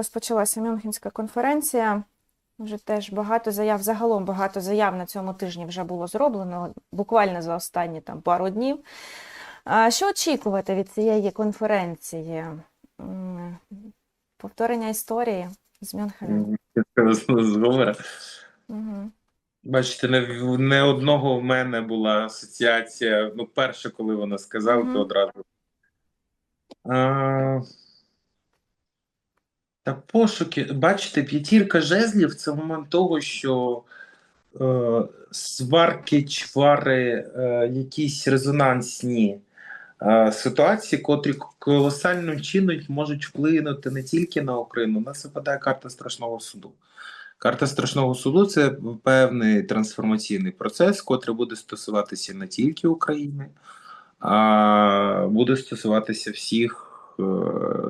розпочалася Мюнхенська конференція. Вже теж багато заяв, загалом багато заяв на цьому тижні вже було зроблено, буквально за останні там пару днів. А Що очікувати від цієї конференції? Повторення історії з Мюнхена. Угу. Бачите, не, не одного в мене була асоціація. Ну, перше, коли вона сказала, Мгм. то одразу. А, та пошуки. Бачите, п'ятірка жезлів це момент того, що е, сварки, чвари, е, якісь резонансні е, ситуації, котрі колосально чином можуть вплинути не тільки на Україну, у нас випадає карта страшного суду. Карта страшного суду це певний трансформаційний процес, котрий буде стосуватися не тільки України, а буде стосуватися всіх е,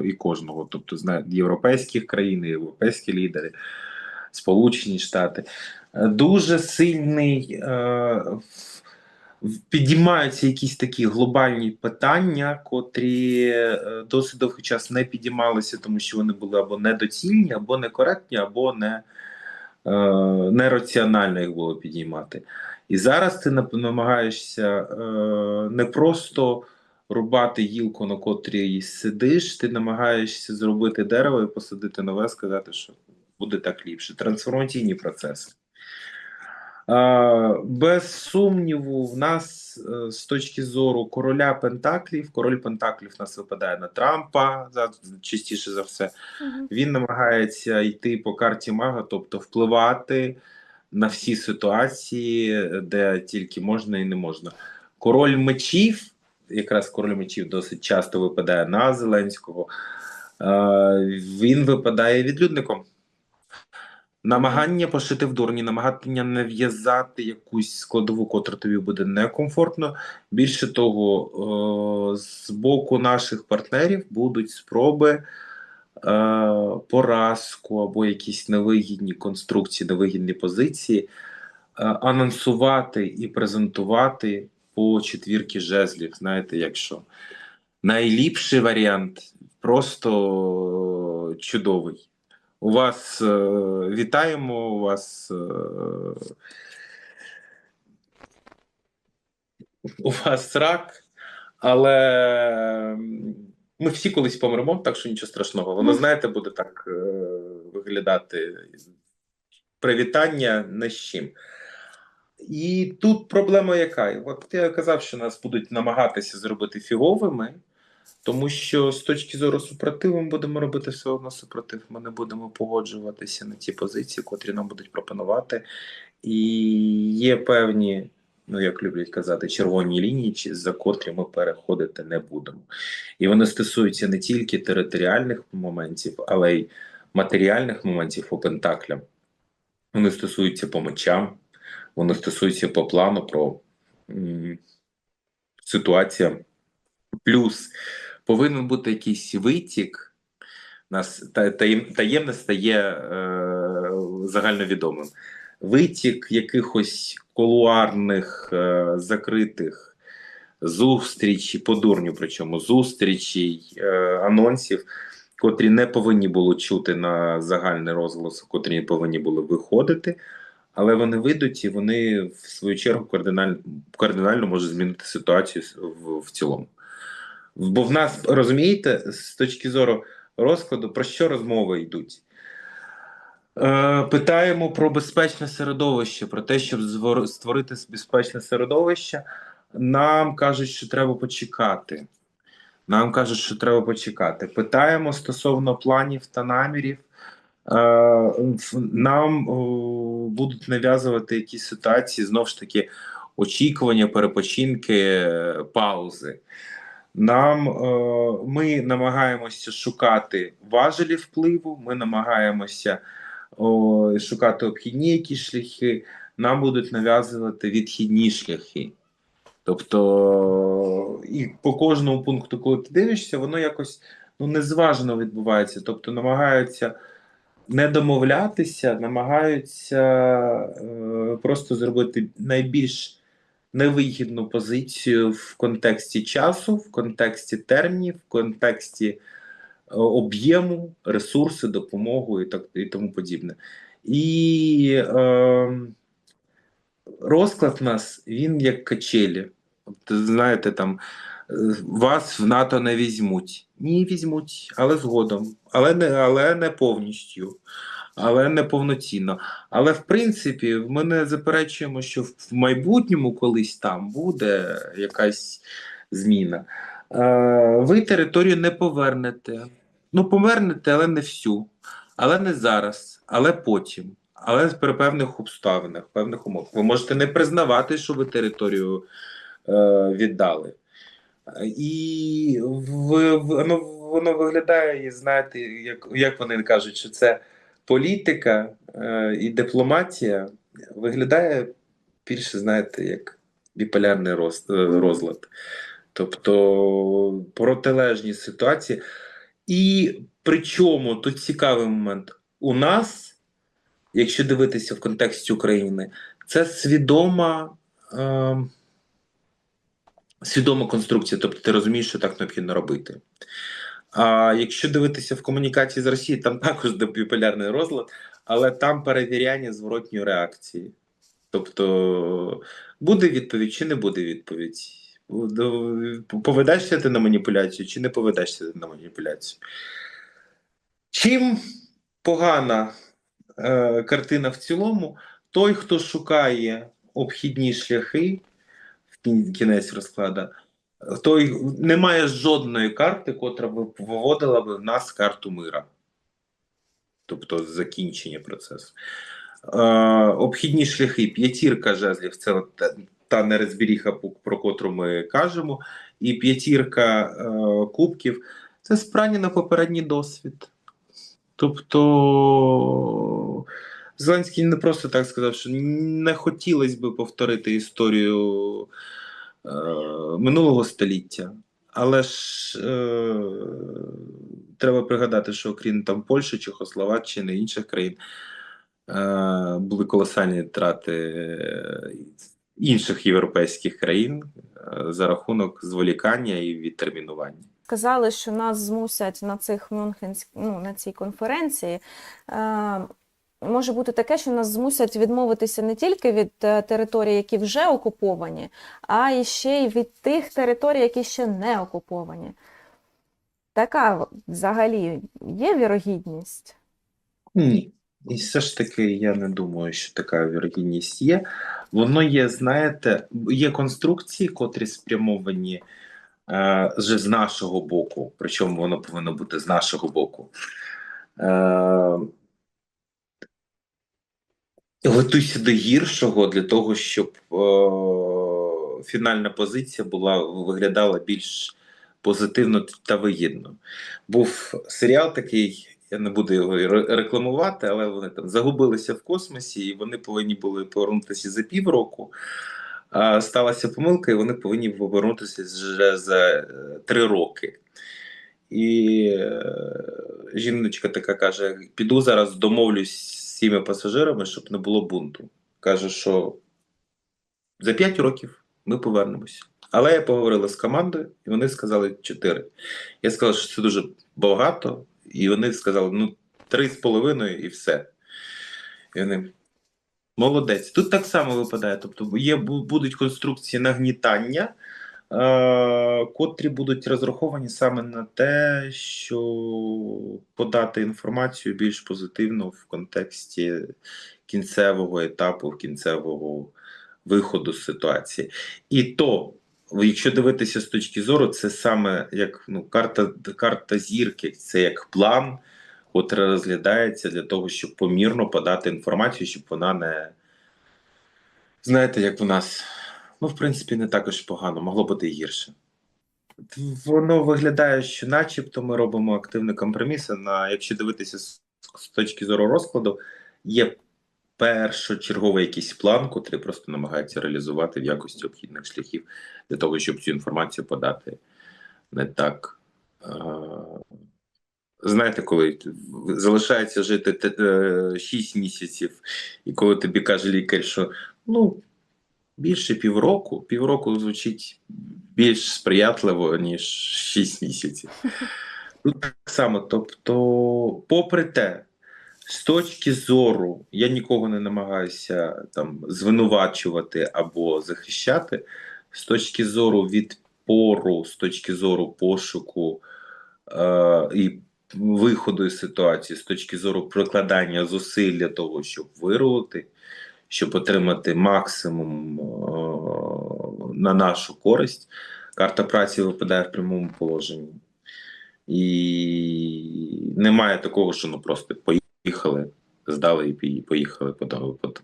і кожного, тобто зна- європейських країн, європейські лідери, Сполучені Штати. Е, Дуже сильний е, підіймаються якісь такі глобальні питання, котрі досить довгий час не підіймалися, тому що вони були або недоцільні, або некоректні, або не, нераціонально їх було підіймати. І зараз ти намагаєшся не просто рубати гілку, на котрій сидиш, ти намагаєшся зробити дерево і посадити нове, сказати, що буде так ліпше. Трансформаційні процеси. Без сумніву, в нас е, з точки зору короля Пентаклів, король Пентаклів нас випадає на Трампа частіше за все. Угу. Він намагається йти по карті мага, тобто впливати на всі ситуації, де тільки можна і не можна. Король мечів, якраз король мечів досить часто випадає на Зеленського. е, Він випадає відлюдником. Намагання пошити в дурні, намагання нав'язати якусь складову, котра тобі буде некомфортно. Більше того, е, з боку наших партнерів будуть спроби е, поразку або якісь невигідні конструкції, невигідні позиції анонсувати і презентувати по четвірки жезлів. Знаєте, якщо найліпший варіант просто чудовий. У вас е, вітаємо, у вас. Е, у вас рак, але ми всі колись помремо, так що нічого страшного. Воно, знаєте, буде так е, виглядати привітання не з чим. І тут проблема яка? От я казав, що нас будуть намагатися зробити фіговими, тому що з точки зору супротиву ми будемо робити все одно супротив. Ми не будемо погоджуватися на ті позиції, котрі нам будуть пропонувати. І є певні, ну як люблять казати, червоні лінії, за котрі ми переходити не будемо. І вони стосуються не тільки територіальних моментів, але й матеріальних моментів по пентаклям. Вони стосуються по мечам, вони стосуються по плану про ситуація. Плюс повинен бути якийсь витік. Нас таємне стає е, загальновідомим. Витік якихось колуарних, е, закритих зустрічей, по дурню, причому зустрічей, е, анонсів, котрі не повинні було чути на загальний розголос, котрі не повинні були виходити. Але вони вийдуть і вони в свою чергу кардинально, кардинально можуть змінити ситуацію в, в цілому. Бо в нас розумієте, з точки зору розкладу, про що розмови йдуть? Е, питаємо про безпечне середовище, про те, щоб створити безпечне середовище. Нам кажуть, що треба почекати. Нам кажуть, що треба почекати. Питаємо стосовно планів та намірів. Е, Нам будуть нав'язувати якісь ситуації, знову ж таки, очікування, перепочинки, е, паузи. Нам е, ми намагаємося шукати важелі впливу, ми намагаємося шукати обхідні якісь шляхи, нам будуть нав'язувати відхідні шляхи. Тобто, і по кожному пункту, коли ти дивишся, воно якось ну, незважено відбувається. Тобто намагаються не домовлятися, намагаються е, просто зробити найбільш невигідну позицію в контексті часу, в контексті термінів, в контексті об'єму, ресурси, допомогу і так і тому подібне. І е, розклад нас він як качелі. От, знаєте, там е, вас в НАТО не візьмуть. Ні, візьмуть, але згодом, але не, але не повністю, але не повноцінно. Але в принципі, ми не заперечуємо, що в майбутньому колись там буде якась зміна. Е, ви територію не повернете. Ну, повернете, але не всю. Але не зараз, але потім. Але при певних обставинах, певних умовах. Ви можете не признавати, що ви територію е, віддали. І в, в, воно, воно виглядає, знаєте, як, як вони кажуть, що це політика е, і дипломатія виглядає більше, знаєте, як біполярний е, розлад. Тобто протилежні ситуації. І причому тут цікавий момент. У нас, якщо дивитися в контексті України, це свідома. Е, свідома конструкція, тобто ти розумієш, що так необхідно робити. А якщо дивитися в комунікації з Росією, там також біполярний розлад, але там перевіряння зворотньої реакції. Тобто буде відповідь чи не буде відповідь. Поведешся ти на маніпуляцію, чи не поведешся ти на маніпуляцію. Чим погана е, картина в цілому, той, хто шукає обхідні шляхи, кінець розкладу, той немає жодної карти, котра б виводила б в нас карту мира. Тобто закінчення процесу. Е, обхідні шляхи, п'ятірка жезлів це та, та нерозбіріха, про котру ми кажемо, і п'ятірка е, кубків це спрання на попередній досвід. Тобто Зеленський не просто так сказав, що не хотілося би повторити історію е, минулого століття. Але ж е, треба пригадати, що окрім там Польщі, Чехословаччини інших країн е, були колосальні втрати інших європейських країн е, за рахунок зволікання і відтермінування. Сказали, що нас змусять на цих Мюнхенськ... ну, на цій конференції. Е, може бути таке, що нас змусять відмовитися не тільки від е, територій, які вже окуповані, а і ще й від тих територій, які ще не окуповані. Така взагалі є вірогідність. Ні. І все ж таки, я не думаю, що така вірогідність є. Воно є, знаєте, є конструкції, котрі спрямовані е, вже з нашого боку, причому воно повинно бути з нашого боку. Е, готуйся до гіршого для того, щоб е, фінальна позиція була виглядала більш позитивно та вигідно. Був серіал такий, я не буду його рекламувати, але вони там загубилися в космосі, і вони повинні були повернутися за півроку. А сталася помилка, і вони повинні повернутися вже за е, три роки. І е, жіночка така каже: піду зараз домовлюсь з всіма пасажирами, щоб не було бунту. Каже, що за 5 років ми повернемося. Але я поговорила з командою, і вони сказали 4. Я сказав, що це дуже багато, і вони сказали: ну, три з половиною і все. І вони. Молодець. Тут так само випадає. Тобто є, будуть конструкції нагнітання, котрі будуть розраховані саме на те, що подати інформацію більш позитивно в контексті кінцевого етапу, кінцевого виходу з ситуації. І то, якщо дивитися з точки зору, це саме як ну, карта, карта зірки, це як план, котра розглядається для того, щоб помірно подати інформацію, щоб вона не. Знаєте, як в нас, ну, в принципі, не також погано, могло бути і гірше. Воно виглядає, що начебто ми робимо активний компроміс. На, якщо дивитися з, з точки зору розкладу, є першочерговий якийсь план, котрий просто намагається реалізувати в якості обхідних шляхів для того, щоб цю інформацію подати не так. Е, Знаєте, коли залишається жити те- е, 6 місяців, і коли тобі каже лікар, що ну більше півроку, півроку звучить більш сприятливо, ніж 6 місяців. Тут так само, тобто, попри те, з точки зору, я нікого не намагаюся там звинувачувати або захищати. З точки зору відпору, з точки зору пошуку е, і виходу із ситуації, з точки зору прикладання зусиль для того, щоб вирвати, щоб отримати максимум е, на нашу користь, карта праці випадає в прямому положенні. І немає такого, що ну просто поїхали, здали і поїхали по,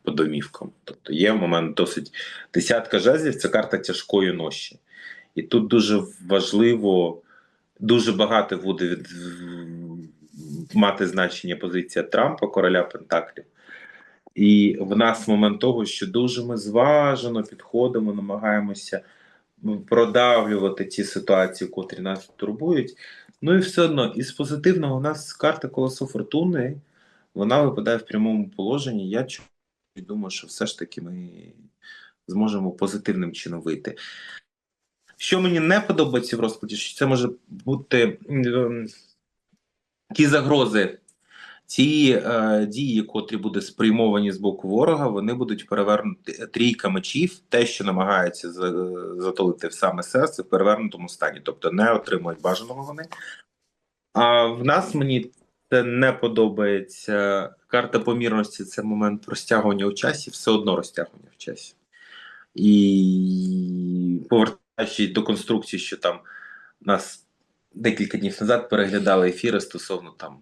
по, домівкам. Тобто є момент досить десятка жезлів це карта тяжкої ноші. І тут дуже важливо, дуже багато буде від, мати значення позиція Трампа, короля Пентаклів. І в нас момент того, що дуже ми зважено підходимо, намагаємося продавлювати ті ситуації, котрі нас турбують. Ну і все одно, із позитивного у нас карта колесо фортуни, вона випадає в прямому положенні. Я думаю, що все ж таки ми зможемо позитивним чином вийти. Що мені не подобається в розкладі, що це може бути ем, ті загрози, ці е, дії, котрі будуть сприймовані з боку ворога, вони будуть перевернуті трійка мечів, те, що намагаються за- затолити в саме серце, в перевернутому стані, тобто не отримують бажаного вони. А в нас мені це не подобається. Карта помірності це момент розтягування у часі, все одно розтягування в часі. І повертаючись до конструкції, що там нас декілька днів назад переглядали ефіри стосовно там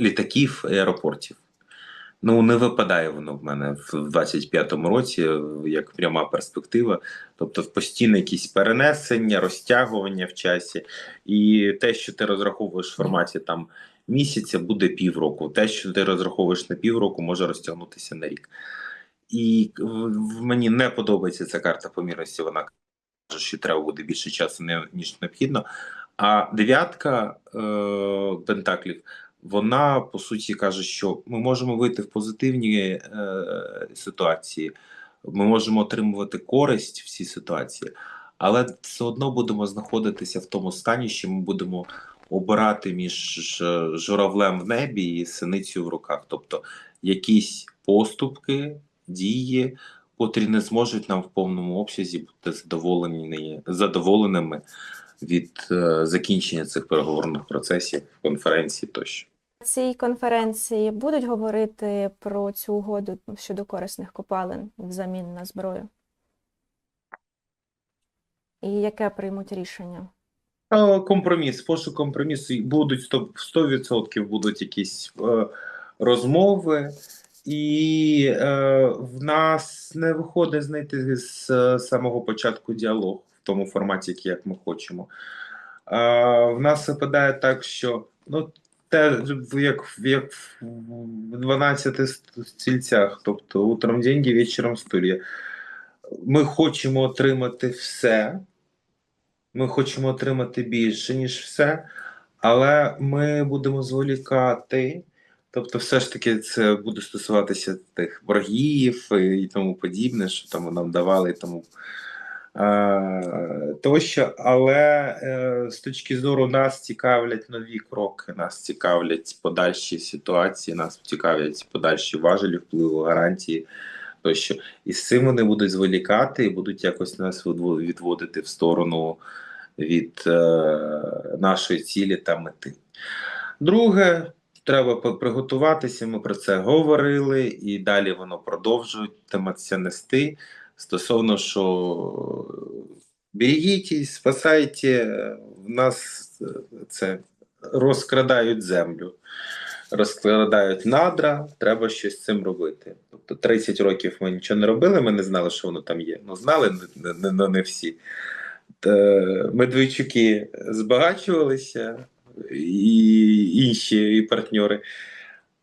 літаків і аеропортів. Ну, не випадає воно в мене в 25-му році як пряма перспектива. Тобто постійне якісь перенесення, розтягування в часі, і те, що ти розраховуєш в форматі там місяця, буде півроку. Те, що ти розраховуєш на півроку, може розтягнутися на рік. І мені не подобається ця карта помірності. Вона каже, що треба буде більше часу, ніж необхідно. А дев'ятка е, пентаклів вона по суті каже, що ми можемо вийти в позитивні е, ситуації, ми можемо отримувати користь в цій ситуації, але все одно будемо знаходитися в тому стані, що ми будемо обирати між журавлем в небі і синицею в руках. Тобто якісь поступки, дії, котрі не зможуть нам в повному обсязі бути задоволені задоволеними від е, закінчення цих переговорних процесів, конференцій тощо. Цій конференції будуть говорити про цю угоду щодо корисних копалин взамін на зброю? І яке приймуть рішення? Компроміс, пошук компромісу будуть 100%, 100% будуть якісь е, розмови, і е, в нас не виходить знайти з е, самого початку діалог в тому форматі, як ми хочемо. Е, в нас випадає так, що ну, те, як, як в 12 стільцях, тобто утром деньги, вечором стулья. Ми хочемо отримати все. Ми хочемо отримати більше, ніж все, але ми будемо зволікати. Тобто, все ж таки, це буде стосуватися тих боргів і тому подібне, що там нам давали і тому тощо. Але е, з точки зору нас цікавлять нові кроки, нас цікавлять подальші ситуації, нас цікавлять подальші важелі впливу, гарантії тощо. І з цим вони будуть зволікати і будуть якось нас відво- відводити в сторону від е, нашої цілі та мети. Друге, треба приготуватися. Ми про це говорили, і далі воно продовжуватиметься нести. Стосовно, що берегіть, спасайте, в нас е, це розкрадають землю, розкрадають надра, треба щось з цим робити. Тобто 30 років ми нічого не робили, ми не знали, що воно там є. Ну, знали, не, не, не, не всі. Е, Медведчуки збагачувалися, і інші і партнери.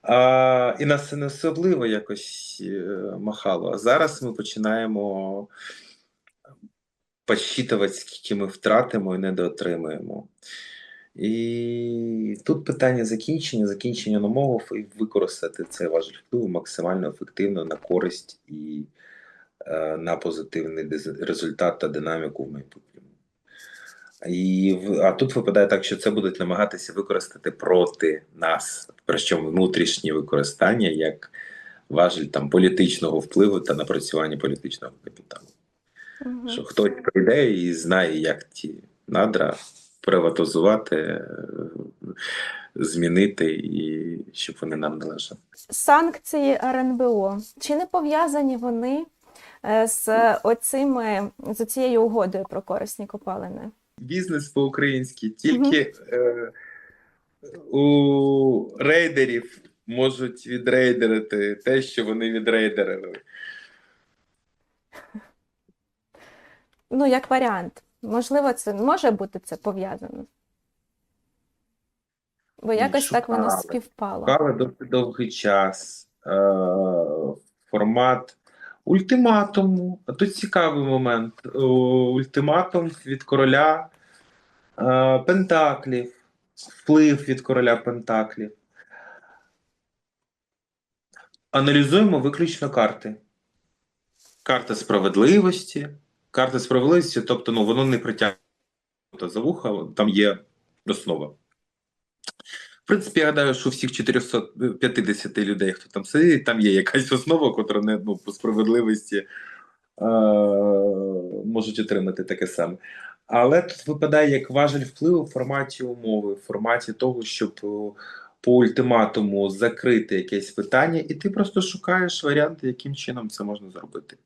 А, і нас не особливо якось е, махало. А зараз ми починаємо підсчитувати, скільки ми втратимо і недоотримуємо. І тут питання закінчення, закінчення намовів і використати цей важель впливу максимально ефективно на користь і е, на позитивний результат та динаміку в майбутньому. І, а тут випадає так, що це будуть намагатися використати проти нас, причому внутрішнє використання як важель там політичного впливу та напрацювання політичного капіталу. Мгм. Що хтось прийде і знає, як ті надра приватизувати, змінити, і щоб вони нам належали. Санкції РНБО. Чи не пов'язані вони е, з оцими з цією угодою про корисні копалини? Бізнес по-українськи, тільки е, у рейдерів можуть відрейдерити те, що вони відрейдерили. Ну, як варіант. Можливо, це може бути це пов'язано. Бо якось так воно співпало. Шукали досить довгий час е, формат ультиматуму. А тут цікавий момент. Ультиматум від короля е, Пентаклів, вплив від короля Пентаклів. Аналізуємо виключно карти. Карта справедливості. Карта справедливості, тобто ну, воно не притягнуто за вуха, там є основа. В принципі, я гадаю, що всіх 450 людей, хто там сидить, там є якась основа, котра не ну, по справедливості е- можуть отримати таке саме. Але тут випадає як важель впливу в форматі умови, в форматі того, щоб е, по ультиматуму закрити якесь питання, і ти просто шукаєш варіанти, яким чином це можна зробити.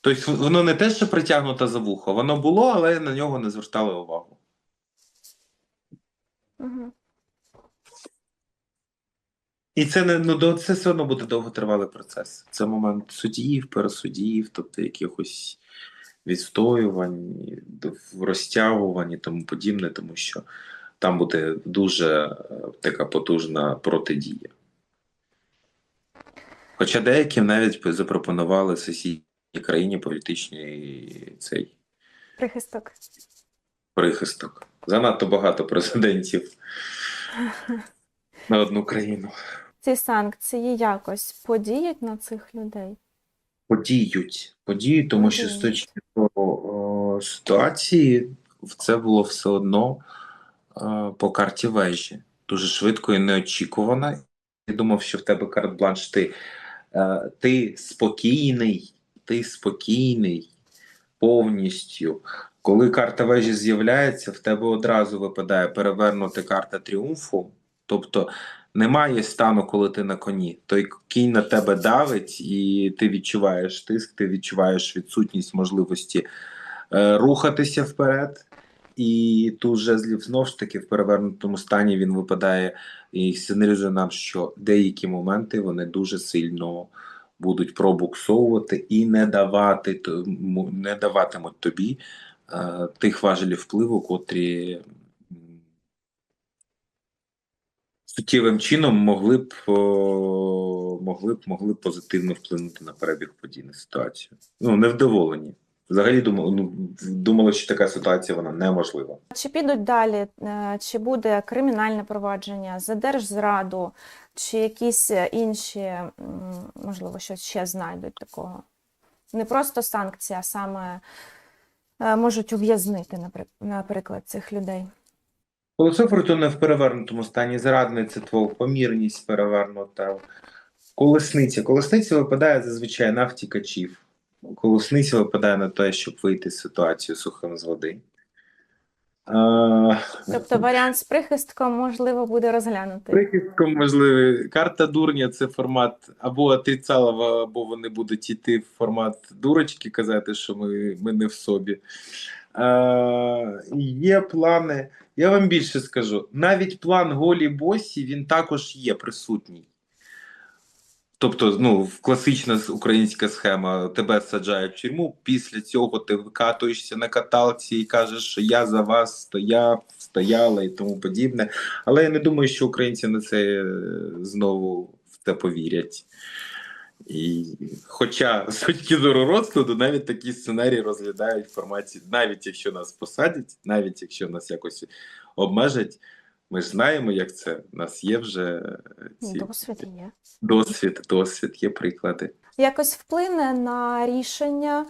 Тобто, воно не те, що притягнуто за вухо, воно було, але на нього не звертали увагу. Угу. І це не ну це все одно буде довготривалий процес. Це момент судів, пересудів, тобто якихось відстоювань, розтягувань і тому подібне, тому що там буде дуже е, така потужна протидія. Хоча деяким навіть запропонували сусідній країні політичний цей Прихисток. Прихисток. Занадто багато президентів на одну країну. Ці санкції якось подіють на цих людей. Подіють, подіють, тому що з точки зору ситуації це було все одно е, по карті вежі. Дуже швидко і неочікувано. Я думав, що в тебе карт-бланш ти, е, ти спокійний, ти спокійний повністю. Коли карта вежі з'являється, в тебе одразу випадає перевернута карта тріумфу. Тобто немає стану, коли ти на коні. Той кінь на тебе давить, і ти відчуваєш тиск, ти відчуваєш відсутність можливості е, рухатися вперед. І тут жезлів знову ж таки в перевернутому стані він випадає і сигналізує нам, що деякі моменти вони дуже сильно будуть пробуксовувати і не давати не даватимуть тобі тих важелів впливу, котрі суттєвим чином могли б, могли б могли б позитивно вплинути на перебіг подій на ситуацію. Ну, невдоволені. Взагалі думали, ну, що така ситуація вона неможлива. Чи підуть далі, е, чи буде кримінальне провадження за держзраду, чи якісь е, інші, можливо, щось ще знайдуть такого? Не просто санкції, а саме е, можуть ув'язнити, напри- наприклад, цих людей. Коли то не в перевернутому стані, зрадництво, помірність перевернута. Колесниця. Колесниця випадає зазвичай на втікачів. Колесниця випадає на те, щоб вийти з ситуації сухим з води. Тобто варіант з прихистком, можливо, буде розглянутий. Прихистком можливий. Карта дурня це формат або отрицалова, або вони будуть йти в формат дурочки, казати, що ми, ми не в собі. Е, є плани. Я вам більше скажу: навіть план голі босі він також є присутній. Тобто, ну, класична українська схема тебе саджають в тюрму, після цього ти викатуєшся на каталці і кажеш, що я за вас стояв, стояла і тому подібне. Але я не думаю, що українці на це е, знову в це повірять. І, хоча з точки зору розкладу, навіть такі сценарії розглядають в форматі, навіть якщо нас посадять, навіть якщо нас якось обмежать, ми ж знаємо, як це. У нас є вже е, ці Досвід є. досвід, досвід, є приклади. Якось вплине на рішення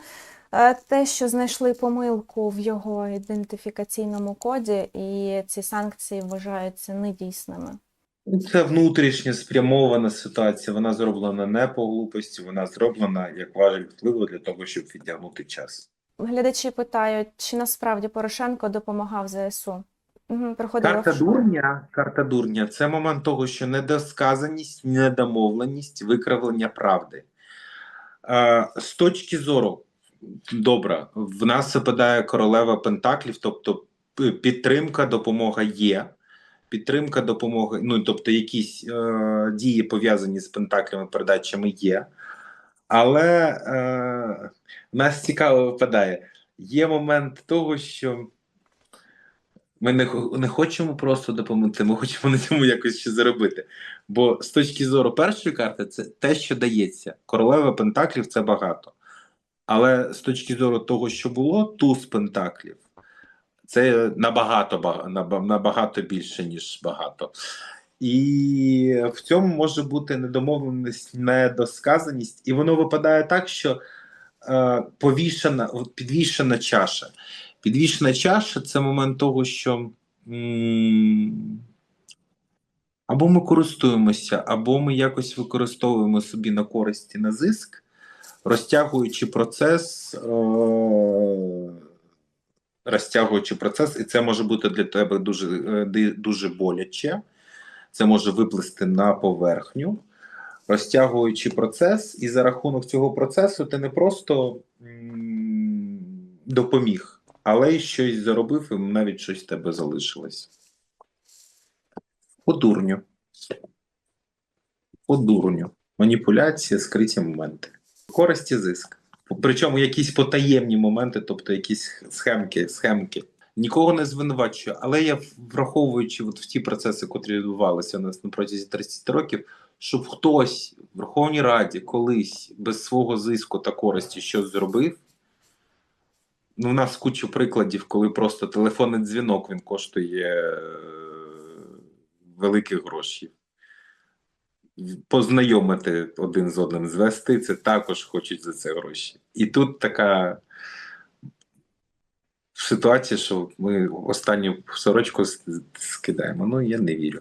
Е, Те, що знайшли помилку в його ідентифікаційному коді, і ці санкції вважаються недійсними. Це внутрішньо спрямована ситуація. Вона зроблена не по глупості, вона зроблена як важель впливу для того, щоб відтягнути час. Глядачі питають, чи насправді Порошенко допомагав ЗСУ. Угу, Карта дурня, карта дурня це момент того, що недосказаність, недомовленість, викривлення правди. Е, з точки зору, добре, в нас випадає королева Пентаклів, тобто підтримка, допомога є. Підтримка допомоги, ну тобто якісь е, дії пов'язані з пентаклями, передачами є. Але е, нас цікаво випадає. Є момент того, що ми не, не хочемо просто допомогти, ми хочемо на цьому якось ще заробити. Бо з точки зору першої карти, це те, що дається. Королева Пентаклів це багато. Але з точки зору того, що було, туз Пентаклів, це набагато, набагато більше, ніж багато. І в цьому може бути недомовленість, недосказаність, і воно випадає так, що е, повішена, підвішена чаша. Підвішена чаша це момент того, що або ми користуємося, або ми якось використовуємо собі на користь і на зиск, розтягуючи процес, е, розтягуючи процес, і це може бути для тебе дуже, е, дуже боляче. Це може виплисти на поверхню, розтягуючи процес, і за рахунок цього процесу ти не просто допоміг, але й щось заробив, і навіть щось в тебе залишилось. По дурню. По дурню. Маніпуляція, скриті моменти. Користь і зиск. Причому якісь потаємні моменти, тобто якісь схемки, схемки. Нікого не звинувачую, але я враховуючи от в ті процеси, котрі відбувалися у нас на протязі 30 років, щоб хтось в Верховній Раді колись без свого зиску та користі щось зробив. Ну, у нас куча прикладів, коли просто телефонний дзвінок він коштує е, великих грошей. Познайомити один з одним звести, це також хочуть за це гроші. І тут така ситуація, що ми останню сорочку скидаємо. Ну, я не вірю.